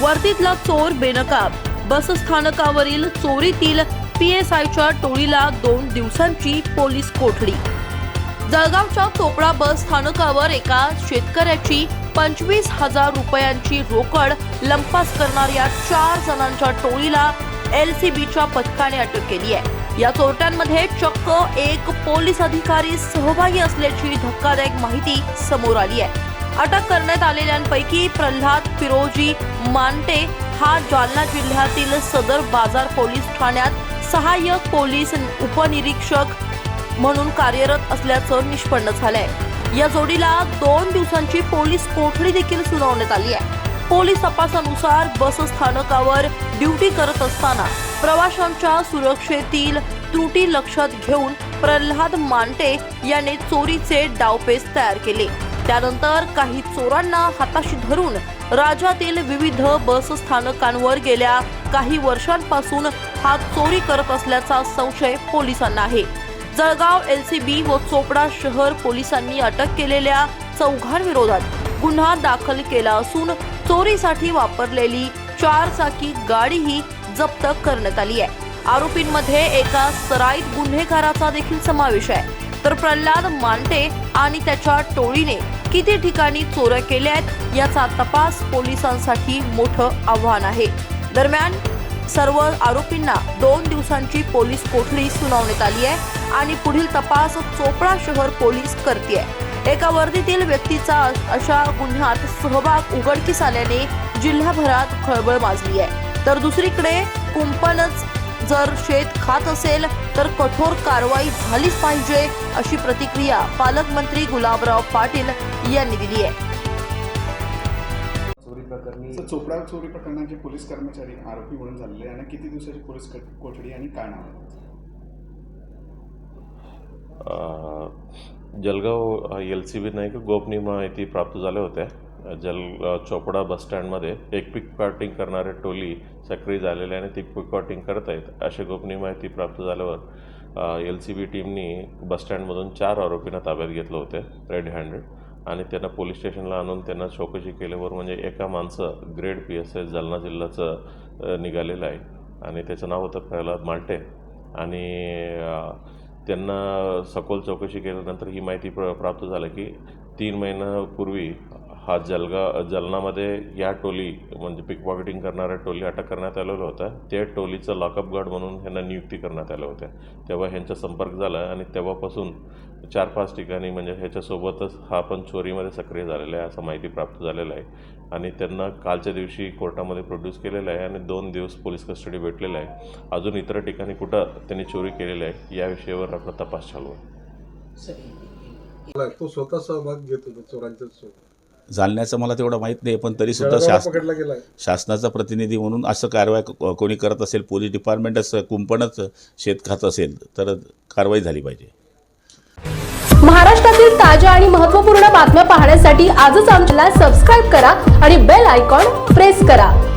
वर्दीतला चोर बेनकाब. बसस्थानकावरील चोरीतील पीएसआयच्या टोळीला दोन दिवसांची पोलीस कोठडी. जळगावच्या चोपडा बस स्थानकावर एका शेतकऱ्याची पंचवीस हजार रुपयांची रोकड लंपास करणाऱ्या चार जणांच्या टोळीला एलसीबीच्या पथकाने अटक केली आहे. या चोरट्यांमध्ये चक्क एक पोलीस अधिकारी सहभागी असल्याची धक्कादायक माहिती समोर आली आहे. अटक करण्यात आलेल्यांपैकी प्रल्हाद फिरोजी मांटे हा जालना जिल्ह्यातील सदर बाजार पोलीस ठाण्यात सहाय्यक पोलीस उपनिरीक्षक म्हणून कार्यरत असल्याचं निष्पन्न झालंय. या जोडीला दोन दिवसांची पोलीस कोठडी देखील सुनावण्यात आली आहे. पोलीस तपासानुसार बस स्थानकावर ड्युटी करत असताना प्रवाशांच्या सुरक्षेतील त्रुटी लक्षात घेऊन प्रल्हाद मांटे याने चोरीचे डावपेच तयार केले. त्यानंतर काही चोरांना हाताशी धरून राज्यातील विविध बस स्थानकांवर गेल्या काही वर्षांपासून हा चोरी करत असल्याचा संशय पोलिसांना आहे. जळगाव एलसीबी व चोपडा शहर पोलिसांनी अटक केलेल्या चौघांविरोधात गुन्हा दाखल केला असून चोरीसाठी वापरलेली चार चाकी गाडीही जप्त करण्यात आली आहे. आरोपींमध्ये एका सराईत गुन्हेगाराचा देखील समावेश आहे. तर प्रल्हाद मांटे आणि त्याच्या टोळीने किती ठिकाणी चोऱ्या केल्या आहेत याचा तपास पोलिसांसाठी मोठं आव्हान आहे. दरम्यान सर्व आरोपींना दोन दिवसांची पोलीस कोठडी सुनावण्यात आली आहे आणि पुढील तपास चोपडा शहर पोलीस करते एका वर्दीतील व्यक्तीचा अशा गुन्ह्यात सहभाग उघडकीस आल्याने जिल्हाभरात खळबळ माजली आहे तर दुसरीकडे कुंपणच जर शेत खात असेल तर कठोर कारवाई झालीच पाहिजे अशी प्रतिक्रिया पालकमंत्री गुलाबराव पाटील यांनी दिली आहे. चोरी प्रकरणी चोपडा चोरी प्रकरणाचे पोलीस कर्मचारी आरोपी म्हणून झालेले आणि किती दिवसाची पोलीस क- कोठडी आणि काय नाव जळगाव एल सी बीनं एक गोपनीय माहिती प्राप्त झाल्या होत्या. जल चोपडा बसस्टँडमध्ये एक पिक पॉटिंग करणारे टोली सक्रिय झालेले आणि ती पिक पॉटिंग करत आहेत अशी गोपनीय माहिती प्राप्त झाल्यावर एल सी बी टीमनी बसस्टँडमधून चार आरोपींना ताब्यात घेतलं होतं रेड हँडेड. आणि त्यांना पोलीस स्टेशनला आणून त्यांना चौकशी केल्यावर म्हणजे एका माणसं grade P S S Jalna जिल्ह्याचं निघालेलं आहे. आणि त्याचं नाव होतं प्रल्हाद माल्टे. आणि त्यांना सखोल चौकशी केल्यानंतर ही माहिती प्र प्राप्त झालं की तीन महिन्यापूर्वी हा जलगा जलनामध्ये या टोली म्हणजे पिकपॉकेटिंग करणाऱ्या टोली अटक करण्यात आलेलं होतं. त्या टोलीचं लॉकअप गार्ड म्हणून ह्यांना नियुक्ती करण्यात आल्या होत्या. तेव्हा ह्यांचा संपर्क झाला आणि तेव्हापासून चार पाच ठिकाणी म्हणजे ह्याच्यासोबतच हा पण चोरीमध्ये सक्रिय झालेला आहे असं माहिती प्राप्त झालेलं आहे. आणि त्यांना कालच्या दिवशी कोर्टामध्ये प्रोड्यूस केलेलं आहे आणि दोन दिवस पोलीस कस्टडी भेटलेलं आहे. अजून इतर ठिकाणी कुठं त्यांनी चोरी केलेली आहे या विषयावर आपला तपास चालू आहे. तो स्वतः सहभाग घेत होता चोरांच्या सोबत जालन्याचं मला तेवढं माहीत नाही पण तरी सुद्धा पकडला गेलाय. शासनाचा प्रतिनिधी म्हणून असं कारवाई क- कोणी करत असेल पोलीस डिपार्टमेंटच कुंपणच शेत खात असेल तर कारवाई झाली पाहिजे. महाराष्ट्रातील ताज्या आणि महत्त्वपूर्ण बातम्या पाहण्यासाठी आजच आमच्याला सबस्क्राईब करा आणि बेल आयकॉन प्रेस करा.